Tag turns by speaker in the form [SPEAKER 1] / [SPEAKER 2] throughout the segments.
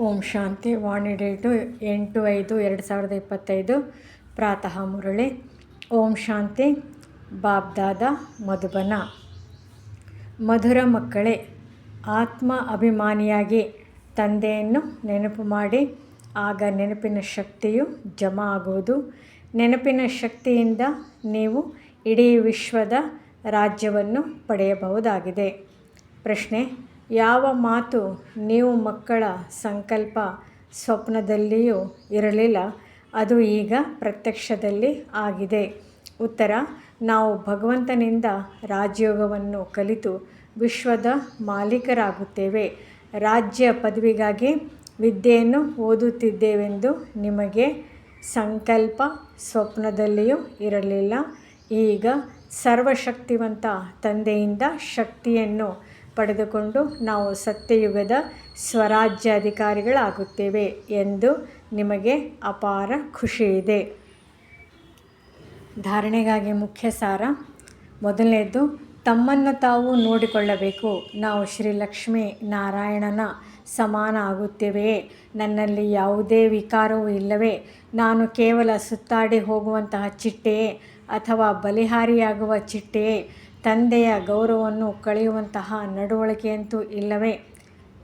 [SPEAKER 1] ಓಂ ಶಾಂತಿ ವಾಣಿ date ಎಂಟು ಐದು ಎರಡು ಸಾವಿರದ ಇಪ್ಪತ್ತೈದು. ಪ್ರಾತಃ ಮುರಳಿ. ಓಂ ಶಾಂತಿ. ಬಾಬ್ದಾದ ಮಧುಬನ. ಮಧುರ ಮಕ್ಕಳೇ, ಆತ್ಮ ಅಭಿಮಾನಿಯಾಗಿ ತಂದೆಯನ್ನು ನೆನಪು ಮಾಡಿ. ಆಗ ನೆನಪಿನ ಶಕ್ತಿಯು ಜಮಾ ಆಗುವುದು. ನೆನಪಿನ ಶಕ್ತಿಯಿಂದ ನೀವು ಇಡೀ ವಿಶ್ವದ ರಾಜ್ಯವನ್ನು ಪಡೆಯಬಹುದಾಗಿದೆ. ಪ್ರಶ್ನೆ ಯಾವ ಮಾತು ನೀವು ಮಕ್ಕಳ ಸಂಕಲ್ಪ ಸ್ವಪ್ನದಲ್ಲಿಯೂ ಇರಲಿಲ್ಲ, ಅದು ಈಗ ಪ್ರತ್ಯಕ್ಷದಲ್ಲಿ ಆಗಿದೆ. ಉತ್ತರ, ನಾವು ಭಗವಂತನಿಂದ ರಾಜಯೋಗವನ್ನು ಕಲಿತು ವಿಶ್ವದ ಮಾಲೀಕರಾಗುತ್ತೇವೆ. ರಾಜ್ಯ ಪದವಿಗಾಗಿ ವಿದ್ಯೆಯನ್ನು ಓದುತ್ತಿದ್ದೇವೆಂದು ನಿಮಗೆ ಸಂಕಲ್ಪ ಸ್ವಪ್ನದಲ್ಲಿಯೂ ಇರಲಿಲ್ಲ. ಈಗ ಸರ್ವಶಕ್ತಿವಂತ ತಂದೆಯಿಂದ ಶಕ್ತಿಯನ್ನು ಪಡೆದುಕೊಂಡು ನಾವು ಸತ್ಯಯುಗದ ಸ್ವರಾಜ್ಯಾಧಿಕಾರಿಗಳಾಗುತ್ತೇವೆ ಎಂದು ನಿಮಗೆ ಅಪಾರ ಖುಷಿಯಿದೆ. ಧಾರಣೆಗಾಗಿ ಮುಖ್ಯ ಸಾರ ಮೊದಲನೇದು ತಮ್ಮನ್ನು ತಾವು ನೋಡಿಕೊಳ್ಳಬೇಕು. ನಾವು ಶ್ರೀ ಲಕ್ಷ್ಮೀ ನಾರಾಯಣನ ಸಮಾನ ಆಗುತ್ತೇವೆಯೇ? ನನ್ನಲ್ಲಿ ಯಾವುದೇ ವಿಕಾರವೂ ಇಲ್ಲವೇ? ನಾನು ಕೇವಲ ಸುತ್ತಾಡಿ ಹೋಗುವಂತಹ ಚಿಟ್ಟೆಯೇ? ಅಥವಾ ಬಲಿಹಾರಿಯಾಗುವ ಚಿಟ್ಟೆಯೇ ತಂದೆಯ ಗೌರವವನ್ನು ಕಳೆಯುವಂತಹ ನಡವಳಿಕೆಯಂತೂ ಇಲ್ಲವೇ?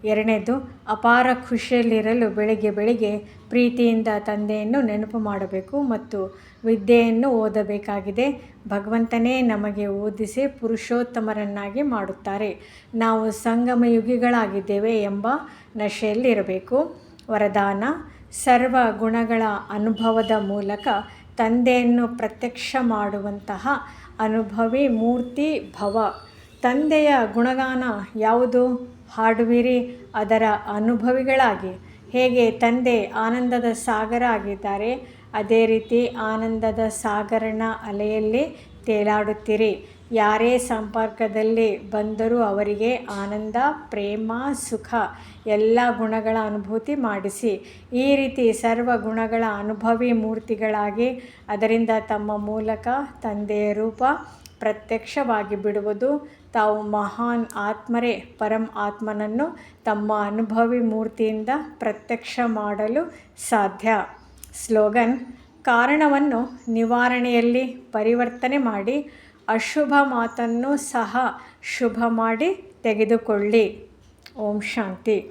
[SPEAKER 1] ಎರಡನೇದು, ಅಪಾರ ಖುಷಿಯಲ್ಲಿರಲು ಬೆಳಿಗ್ಗೆ ಬೆಳಿಗ್ಗೆ ಪ್ರೀತಿಯಿಂದ ತಂದೆಯನ್ನು ನೆನಪು ಮಾಡಬೇಕು ಮತ್ತು ವಿದ್ಯೆಯನ್ನು ಓದಬೇಕಾಗಿದೆ. ಭಗವಂತನೇ ನಮಗೆ ಓದಿಸಿ ಪುರುಷೋತ್ತಮರನ್ನಾಗಿ ಮಾಡುತ್ತಾರೆ. ನಾವು ಸಂಗಮಯುಗಿಗಳಾಗಿದ್ದೇವೆ ಎಂಬ ನಶೆಯಲ್ಲಿರಬೇಕು. ವರದಾನ, ಸರ್ವ ಗುಣಗಳ ಅನುಭವದ ಮೂಲಕ ತಂದೆಯನ್ನು ಪ್ರತ್ಯಕ್ಷ ಮಾಡುವಂತಹ ಅನುಭವಿ ಮೂರ್ತಿ ಭವ. ತಂದೆಯ ಗುಣಗಾನ ಯಾವುದು? ಹಾಡುವಿರಿ, ಅದರ ಅನುಭವಿಗಳಾಗಿ. ಹೇಗೆ ತಂದೆ ಆನಂದದ ಸಾಗರ ಆಗಿದ್ದಾರೆ, ಅದೇ ರೀತಿ ಆನಂದದ ಸಾಗರನ ಅಲೆಯಲ್ಲಿ ತೇಲಾಡುತ್ತೀರಿ. ಯಾರೇ ಸಂಪರ್ಕದಲ್ಲಿ ಬಂದರೂ ಅವರಿಗೆ ಆನಂದ, ಪ್ರೇಮ, ಸುಖ ಎಲ್ಲ ಗುಣಗಳ ಅನುಭೂತಿ ಮಾಡಿಸಿ. ಈ ರೀತಿ ಸರ್ವ ಗುಣಗಳ ಅನುಭವಿ ಮೂರ್ತಿಗಳಾಗಿ ಅದರಿಂದ ತಮ್ಮ ಮೂಲಕ ತಂದೆಯ ರೂಪ ಪ್ರತ್ಯಕ್ಷವಾಗಿ ಬಿಡುವುದು. ತಾವು ಮಹಾನ್ ಆತ್ಮರೇ, ಪರಂ ಆತ್ಮನನ್ನು ತಮ್ಮ ಅನುಭವಿ ಮೂರ್ತಿಯಿಂದ ಪ್ರತ್ಯಕ್ಷ ಮಾಡಲು ಸಾಧ್ಯ. ಸ್ಲೋಗನ್, ಕಾರಣವನ್ನು ನಿವಾರಣೆಯಲ್ಲಿ ಪರಿವರ್ತನೆ ಮಾಡಿ. ಅಶುಭ ಮಾತನ್ನು ಸಹ ಶುಭ ಮಾಡಿ ತೆಗೆದುಕೊಳ್ಳಿ. ಓಂ ಶಾಂತಿ.